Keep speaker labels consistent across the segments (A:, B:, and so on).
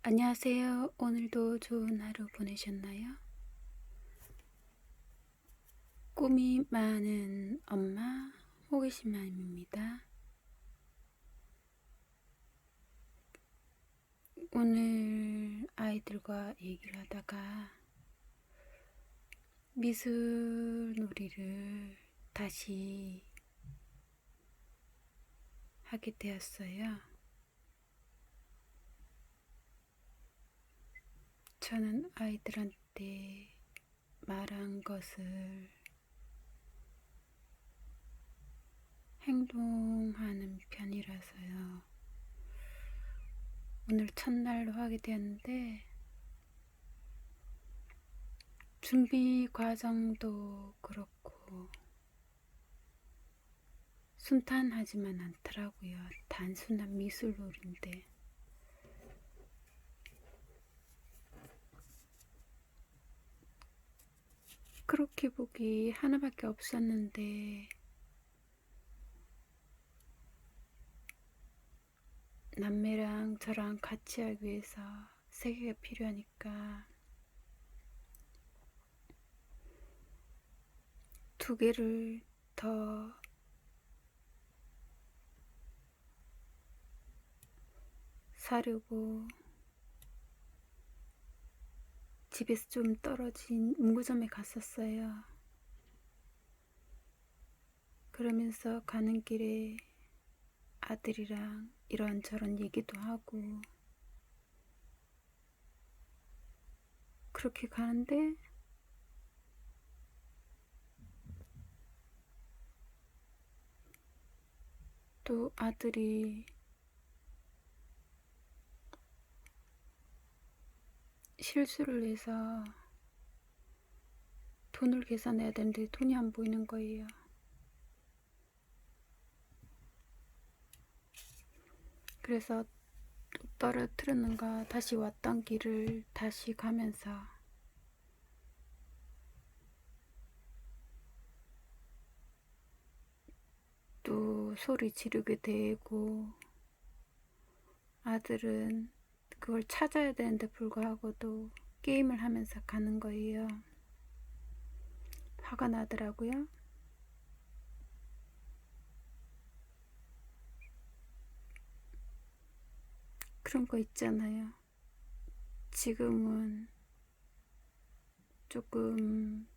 A: 안녕하세요. 오늘도 좋은 하루 보내셨나요? 꿈이 많은 엄마 호기심 맘입니다. 오늘 아이들과 얘기를 하다가 미술 놀이를 다시 하게 되었어요. 저는 아이들한테 말한 것을 행동하는 편이라서요. 오늘 첫날로 하게 되었는데, 준비 과정도 그렇고, 순탄하지만 않더라고요. 단순한 미술놀인데. 그렇게 보기 하나밖에 없었는데. 남매랑 저랑 같이 하기 위해서 세 개가 필요하니까. 두 개를 더 사려고 집에서 좀 떨어진 문구점에 갔었어요. 그러면서 가는 길에 아들이랑 이런저런 얘기도 하고 그렇게 가는데 또 아들이 실수를 해서 돈을 계산해야 되는데 돈이 안 보이는 거예요. 그래서 또 떨어뜨렸는가 다시 왔던 길을 다시 가면서 또 소리 지르게 되고 아들은 그걸 찾아야 되는데 불구하고도 게임을 하면서 가는 거예요. 화가 나더라고요. 그런 거 있잖아요. 지금은 조금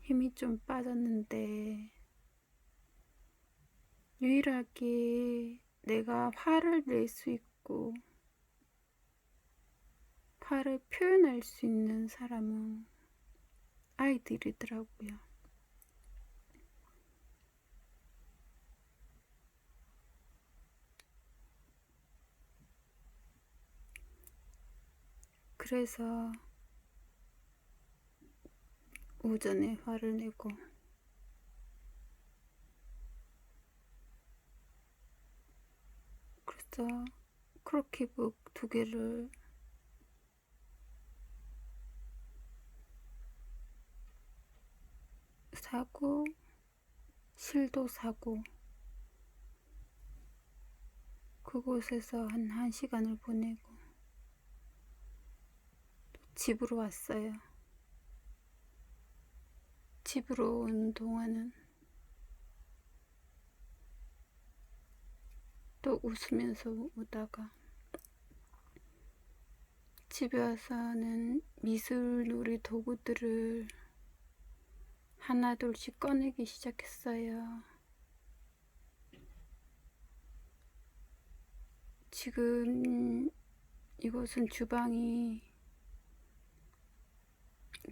A: 힘이 좀 빠졌는데 유일하게 내가 화를 낼 수 있고 화를 표현할 수 있는 사람은 아이들이더라고요. 그래서 오전에 화를 내고 그래서 크로키북 두 개를 사고 실도 사고 그곳에서 한 1시간을 보내고 집으로 왔어요. 집으로 온 동안은 또 웃으면서 오다가 집에 와서는 미술 놀이 도구들을 하나 둘씩 꺼내기 시작했어요. 지금 이곳은 주방이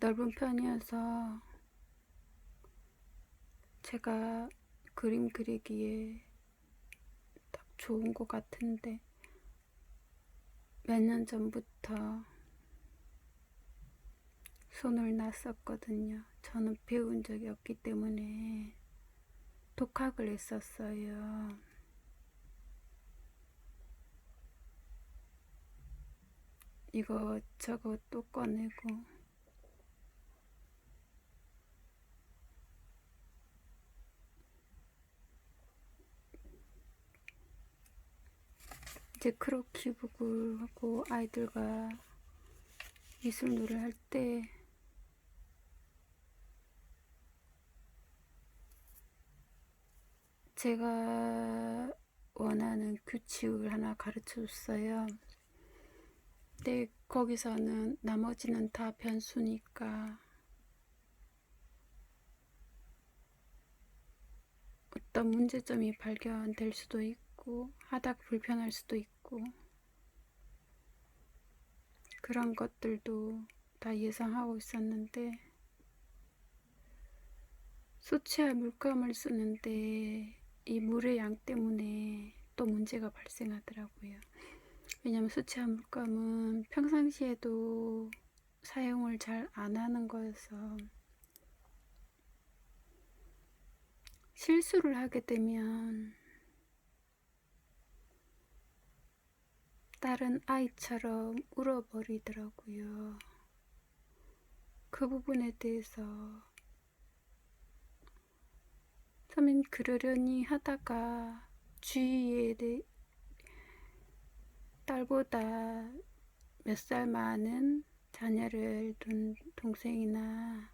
A: 넓은 편이어서 제가 그림 그리기에 딱 좋은 것 같은데 몇 년 전부터 손을 놨었거든요. 저는 배운 적이 없기 때문에 독학을 했었어요. 이거 저거 또 꺼내고 이제 크로키북을 하고 아이들과 미술놀이를 할때 제가 원하는 규칙을 하나 가르쳐 줬어요. 근데 거기서는 나머지는 다 변수니까 어떤 문제점이 발견될 수도 있고 하다가 불편할 수도 있고 그런 것들도 다 예상하고 있었는데 수치할 물감을 쓰는데 이 물의 양 때문에 또 문제가 발생하더라고요. 왜냐면 수치한 물감은 평상시에도 사용을 잘 안 하는 거여서 실수를 하게 되면 다른 아이처럼 울어버리더라고요. 그 부분에 대해서 처음엔 그러려니 하다가 주위에 대- 딸보다 몇 살 많은 자녀를 둔 동생이나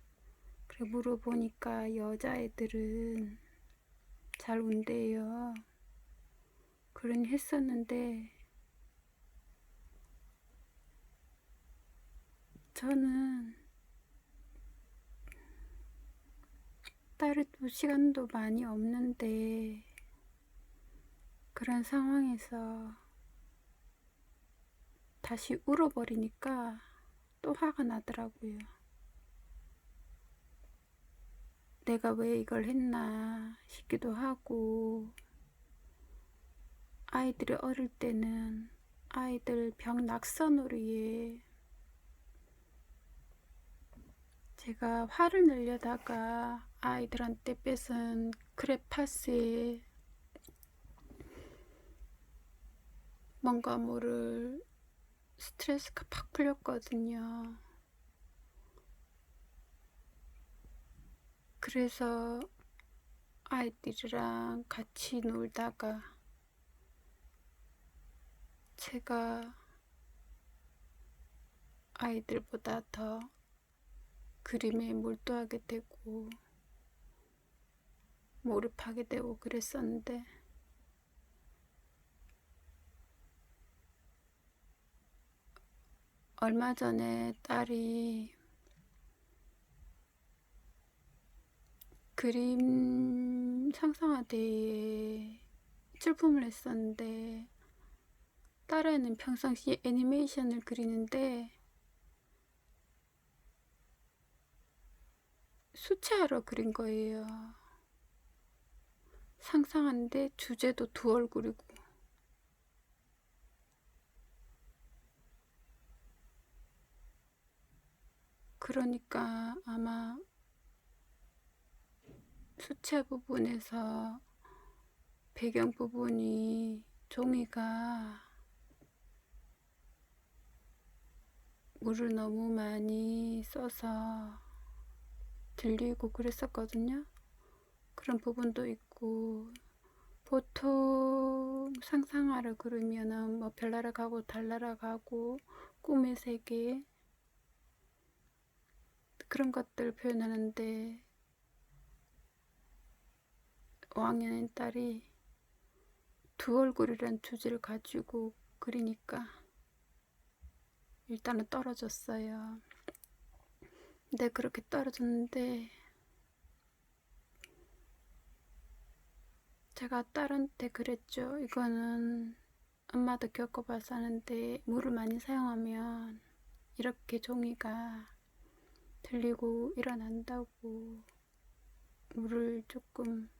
A: 그래 물어보니까 여자애들은 잘 운대요. 그러니 했었는데 저는 딸을 두 시간도 많이 없는데 그런 상황에서 다시 울어버리니까 또 화가 나더라고요. 내가 왜 이걸 했나 싶기도 하고 아이들이 어릴 때는 아이들 병 낙서놀이에 제가 화를 내려다가 아이들한테 뺏은 크레파스에 뭔가 모를 스트레스가 팍 풀렸거든요. 그래서 아이들이랑 같이 놀다가 제가 아이들보다 더 그림에 몰두하게 되고 몰입하게 되고 그랬었는데 얼마 전에 딸이 그림 상상화대에 출품을 했었는데 딸애는 평상시에 애니메이션을 그리는데 수채화로 그린 거예요. 상상하는데 주제도 두 얼굴이고 그러니까 아마 수채 부분에서 배경 부분이 종이가 물을 너무 많이 써서 들리고 그랬었거든요. 그런 부분도 있고 보통 상상하라 그러면은 뭐 별나라 가고 달나라 가고 꿈의 세계 그런 것들 표현하는데 5학년인 딸이 두 얼굴이란 주제를 가지고 그리니까 일단은 떨어졌어요. 근데 그렇게 떨어졌는데 제가 딸한테 그랬죠. 이거는 엄마도 겪어봐서 하는데 물을 많이 사용하면 이렇게 종이가 들리고 일어난다고 물을 조금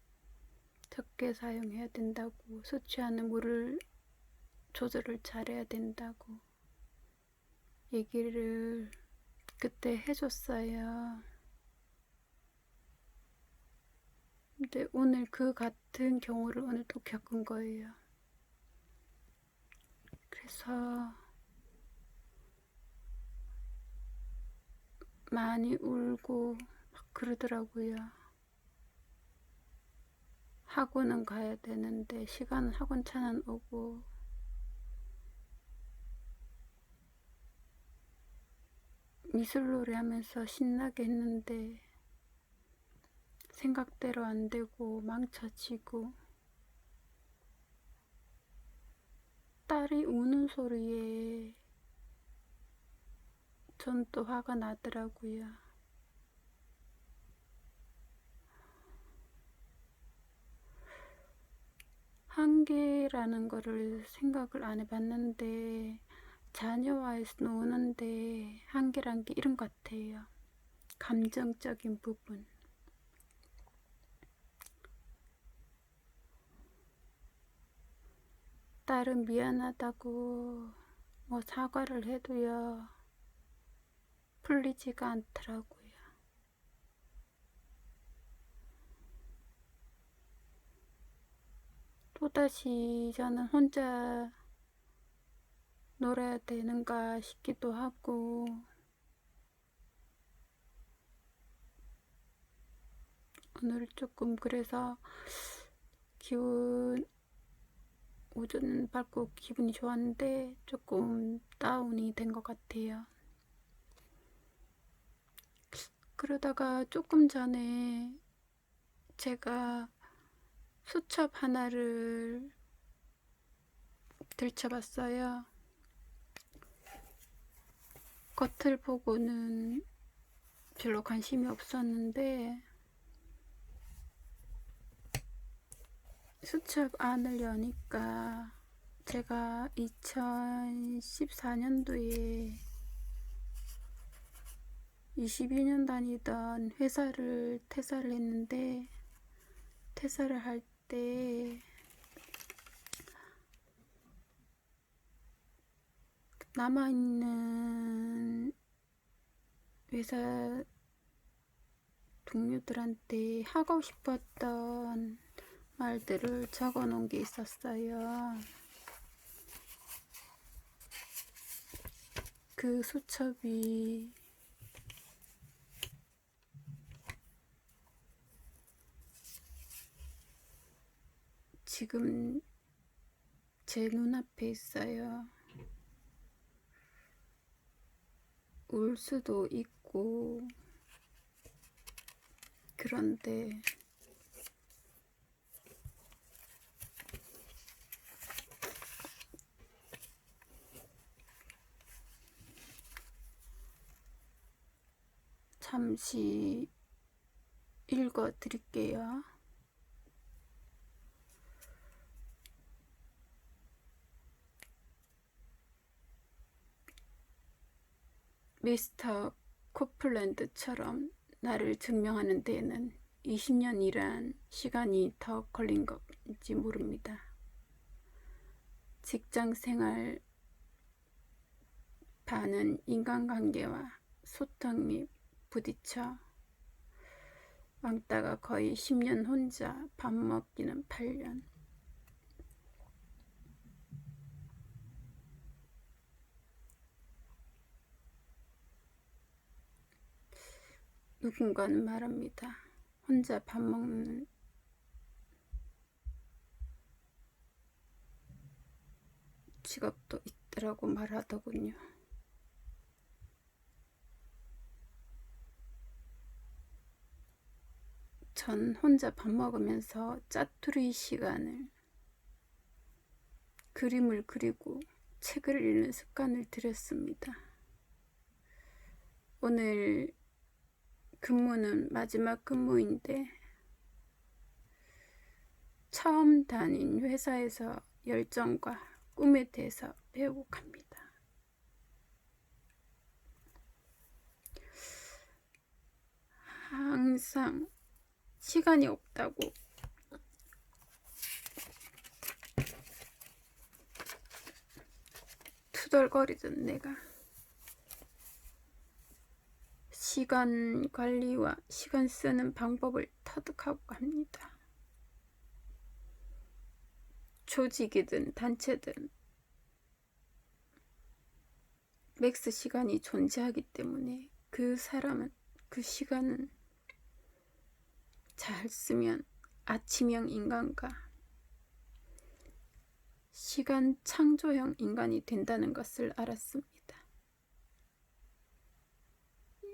A: 적게 사용해야 된다고 섭취하는 물을 조절을 잘해야 된다고 얘기를 그때 해줬어요. 근데 오늘 그 같은 경우를 오늘 또 겪은 거예요. 그래서 많이 울고 막 그러더라고요. 학원은 가야 되는데 시간은 학원 차는 오고 미술놀이 하면서 신나게 했는데 생각대로 안 되고 망쳐지고 딸이 우는 소리에 전 또 화가 나더라고요. 한계라는 거를 생각을 안 해봤는데 자녀와의 노는데 한계란 게 이런 것 같아요. 감정적인 부분. 딸은 미안하다고 뭐 사과를 해도요. 풀리지가 않더라고요. 또다시 저는 혼자 놀아야 되는가 싶기도 하고 오늘 조금 그래서 기 분 오전 밝고 기분이 좋았는데 조금 다운이 된 것 같아요. 그러다가 조금 전에 제가 수첩 하나를 들춰봤어요. 겉을 보고는 별로 관심이 없었는데 수첩 안을 여니까 제가 2014년도에 22년 다니던 회사를 퇴사를 했는데 퇴사를 할 때 남아있는 회사 동료들한테 하고 싶었던 말들을 적어 놓은 게 있었어요. 그 수첩이 지금 제 눈앞에 있어요. 울 수도 있고, 그런데 잠시 읽어 드릴게요. 미스터 코플랜드처럼 나를 증명하는 데에는 20년이란 시간이 더 걸린 건지 모릅니다. 직장 생활 반은 인간관계와 소통 및 부딪혀 왕따가 거의 10년 혼자 밥 먹기는 8년 누군가는 말합니다. 혼자 밥 먹는 직업도 있더라고 말하더군요. 전 혼자 밥 먹으면서 짜투리 시간을 그림을 그리고 책을 읽는 습관을 들였습니다. 오늘 근무는 마지막 근무인데 처음 다닌 회사에서 열정과 꿈에 대해서 배우고 갑니다. 항상 시간이 없다고 투덜거리던 내가 시간 관리와 시간 쓰는 방법을 터득하고 갑니다. 조직이든 단체든 맥스 시간이 존재하기 때문에 그 사람은 그 시간은 잘 쓰면 아침형 인간과 시간 창조형 인간이 된다는 것을 알았습니다.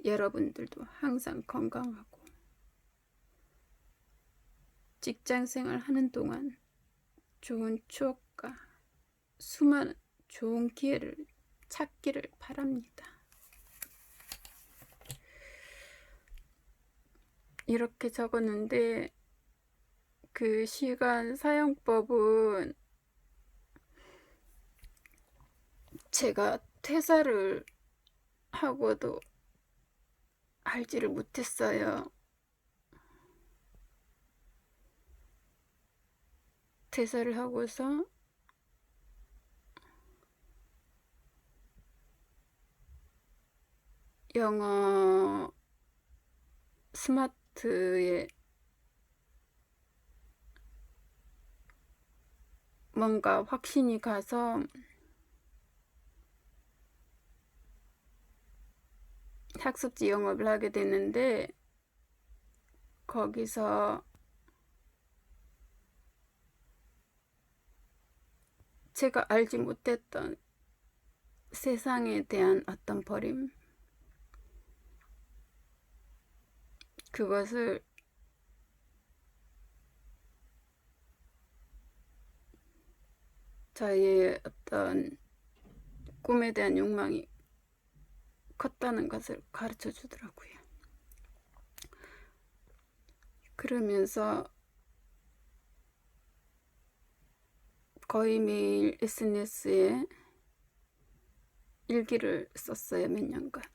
A: 여러분들도 항상 건강하고 직장 생활 하는 동안 좋은 추억과 수많은 좋은 기회를 찾기를 바랍니다. 이렇게 적었는데 그 시간 사용법은 제가 퇴사를 하고도 알지를 못했어요. 퇴사를 하고서 영어 스마트 에 뭔가 확신이 가서 학습지 영업을 하게 됐는데 거기서 제가 알지 못했던 세상에 대한 어떤 버림 그것을 저의 어떤 꿈에 대한 욕망이 컸다는 것을 가르쳐 주더라고요. 그러면서 거의 매일 SNS에 일기를 썼어요, 몇 년간.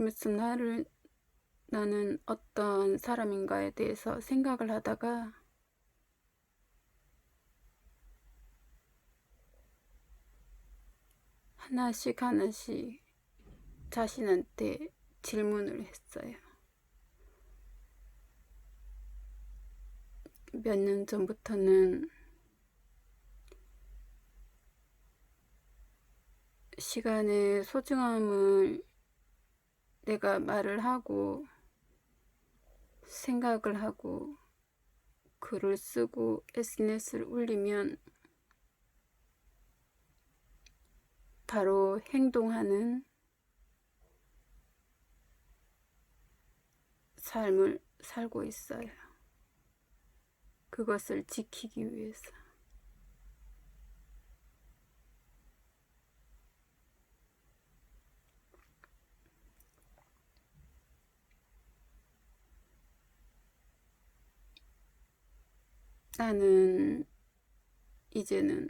A: 그러면서 나를, 나는 어떤 사람인가에 대해서 생각을 하다가 하나씩 하나씩 자신한테 질문을 했어요. 몇 년 전부터는 시간의 소중함을 내가 말을 하고 생각을 하고 글을 쓰고 SNS를 올리면 바로 행동하는 삶을 살고 있어요. 그것을 지키기 위해서. 나는 이제는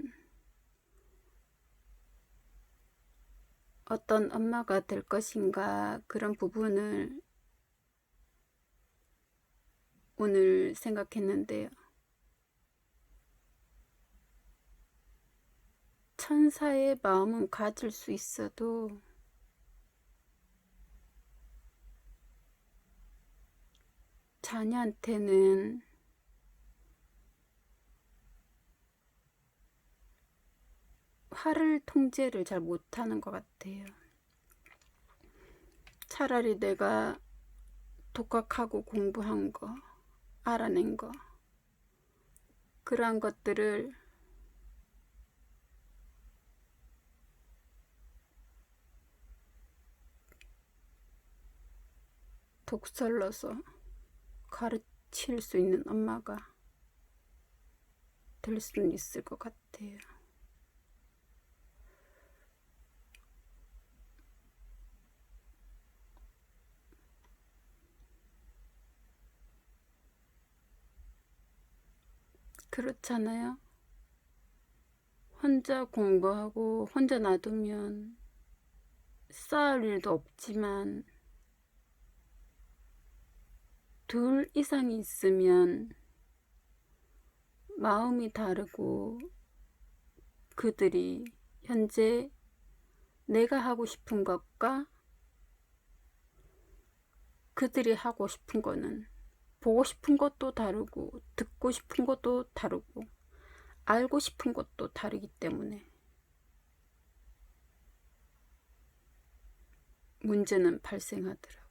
A: 어떤 엄마가 될 것인가 그런 부분을 오늘 생각했는데요. 천사의 마음은 가질 수 있어도 자녀한테는 화를 통제를 잘 못하는 것 같아요. 차라리 내가 독학하고 공부한 거, 알아낸 거, 그러한 것들을 독설로서 가르칠 수 있는 엄마가 될 수는 있을 것 같아요. 그렇잖아요. 혼자 공부하고 혼자 놔두면 쌓을 일도 없지만 둘 이상이 있으면 마음이 다르고 그들이 현재 내가 하고 싶은 것과 그들이 하고 싶은 거는 보고 싶은 것도 다르고 듣고 싶은 것도 다르고 알고 싶은 것도 다르기 때문에 문제는 발생하더라고요.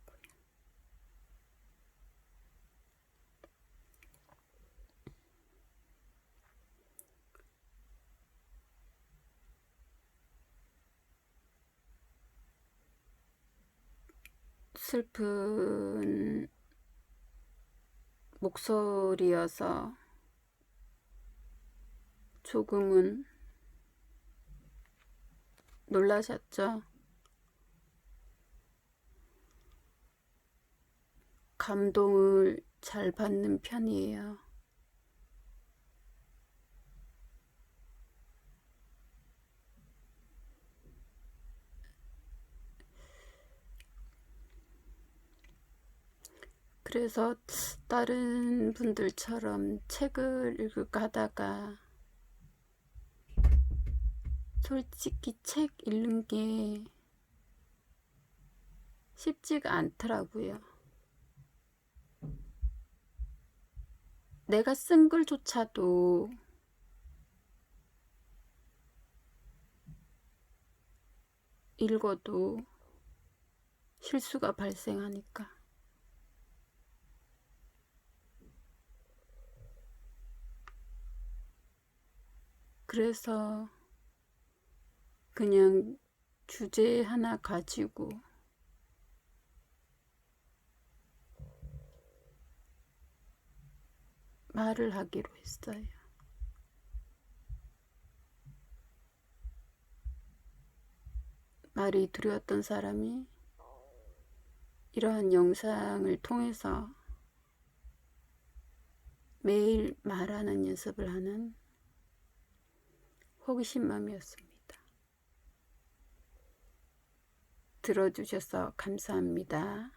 A: 슬픈 목소리여서 조금은 놀라셨죠? 감동을 잘 받는 편이에요. 그래서 다른 분들처럼 책을 읽을까 하다가 솔직히 책 읽는 게 쉽지가 않더라고요. 내가 쓴 글조차도 읽어도 실수가 발생하니까. 그래서 그냥 주제 하나 가지고 말을 하기로 했어요. 말이 두려웠던 사람이 이러한 영상을 통해서 매일 말하는 연습을 하는 호기심 마음이었습니다. 들어주셔서 감사합니다.